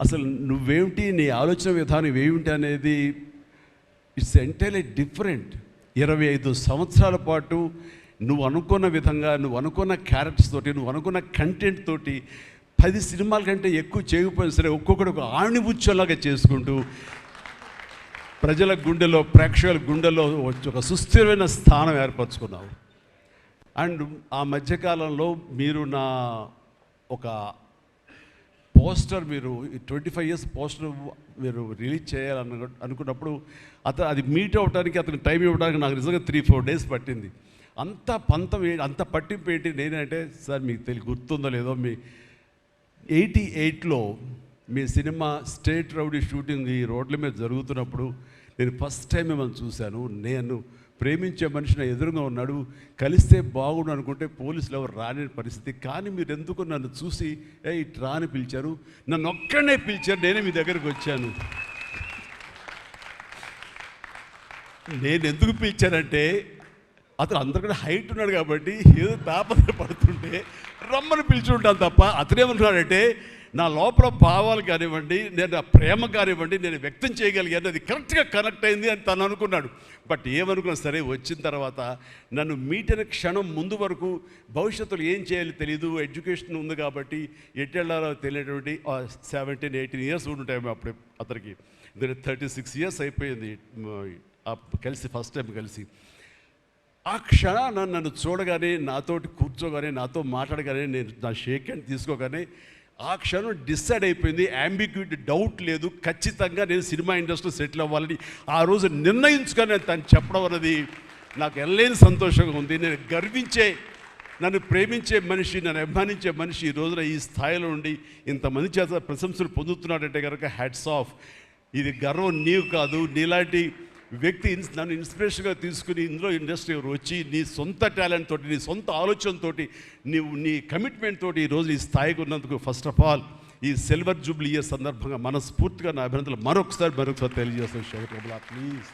అసలు నువ్వేమిటి నీ ఆలోచన విధానం ఏమిటి అనేది ఇట్స్ ఎంటైర్లీ డిఫరెంట్. ఇరవై ఐదు సంవత్సరాల పాటు నువ్వు అనుకున్న విధంగా నువ్వు అనుకున్న క్యారెక్టర్స్ తోటి నువ్వు అనుకున్న కంటెంట్ తోటి పది సినిమాల కంటే ఎక్కువ చేయకపోయినా సరే ఒక్కొక్కడు ఒక ఆణిబుచ్చలాగా చేసుకుంటూ ప్రజల గుండెలో ప్రేక్షకుల గుండెలో ఒక సుస్థిరమైన స్థానం ఏర్పరచుకున్నావు. అండ్ ఆ మధ్యకాలంలో మీరు నా ఒక పోస్టర్ మీరు ట్వంటీ ఫైవ్ ఇయర్స్ పోస్టర్ మీరు రిలీజ్ చేయాలని అనుకున్నప్పుడు అతను అది మీట్ అవ్వడానికి అతను టైం ఇవ్వడానికి నాకు నిజంగా త్రీ ఫోర్ డేస్ పట్టింది. అంత పంతం ఏ- అంత పట్టింపు ఏంటి నేనంటే సార్ మీకు తెలియ గుర్తుందో లేదో మీ ఎయిటీ ఎయిట్లో మీ సినిమా స్టేట్ రౌడీ షూటింగ్ ఈ రోడ్ల మీద జరుగుతున్నప్పుడు నేను ఫస్ట్ టైం మిమ్మల్ని చూశాను. నేను ప్రేమించే మనిషిని ఎదురుగా ఉన్నాడు కలిస్తే బాగుండు అనుకుంటే పోలీసులు ఎవరు రాని పరిస్థితి. కానీ మీరు ఎందుకు నన్ను చూసి ఏ ఇటు రాని పిలిచారు. నన్ను ఒక్కడనే పిలిచారు నేనే మీ దగ్గరికి వచ్చాను. నేను ఎందుకు పిలిచానంటే అతను అందరికన్నా హైట్ ఉన్నాడు కాబట్టి ఏదో తాపత్ర పడుతుంటే రమ్మని పిలిచుంటాను తప్ప అతనేమన్నాడంటే నా లోపల భావాలు కానివ్వండి నేను నా ప్రేమ కానివ్వండి నేను వ్యక్తం చేయగలిగాను అది కరెక్ట్గా కనెక్ట్ అయింది అని తను అనుకున్నాడు. బట్ ఏమనుకున్నా సరే వచ్చిన తర్వాత నన్ను మీటిన క్షణం ముందు వరకు భవిష్యత్తులో ఏం చేయాలి తెలియదు ఎడ్యుకేషన్ ఉంది కాబట్టి ఎట్టెళ్ళాలో తెలియటువంటి సెవెంటీన్ ఎయిటీన్ ఇయర్స్ ఉంటాయి అప్పుడు అతనికి. థర్టీ సిక్స్ ఇయర్స్ అయిపోయింది కలిసి ఫస్ట్ టైం కలిసి. ఆ క్షణాన నన్ను చూడగానే నాతోటి కూర్చోగానే నాతో మాట్లాడగానే నేను నా షేక్ హ్యాండ్ తీసుకోగానే ఆ క్షణం డిసైడ్ అయిపోయింది అంబిగ్యూటీ డౌట్ లేదు. ఖచ్చితంగా నేను సినిమా ఇండస్ట్రీలో సెటిల్ అవ్వాలని ఆ రోజు నిర్ణయించుకొని తను చెప్పడం అన్నది నాకు ఎల్లేని సంతోషంగా ఉంది. నేను గర్వించే నన్ను ప్రేమించే మనిషి నన్ను అభిమానించే మనిషి ఈ రోజున ఈ స్థాయిలో ఉండి ఇంతమంది చేత ప్రశంసలు పొందుతున్నాడంటే కనుక హ్యాట్స్ ఆఫ్ ఇది గర్వం నీవు కాదు. నీలాంటి వ్యక్తి ఇన్స్- నన్ను ఇన్స్పిరేషన్గా తీసుకుని ఇందులో ఇండస్ట్రీ వచ్చి నీ సొంత టాలెంట్ తోటి నీ సొంత ఆలోచనతోటి నీవు నీ కమిట్మెంట్ తోటి ఈరోజు ఈ స్థాయికి ఉన్నందుకు ఫస్ట్ ఆఫ్ ఆల్ ఈ సిల్వర్ జూబ్లీ ఇయర్ సందర్భంగా మనస్ఫూర్తిగా నా అభినందనలు. మరొకసారి మరొకసారి తెలియజేస్తాను శేఖర్ ప్లీజ్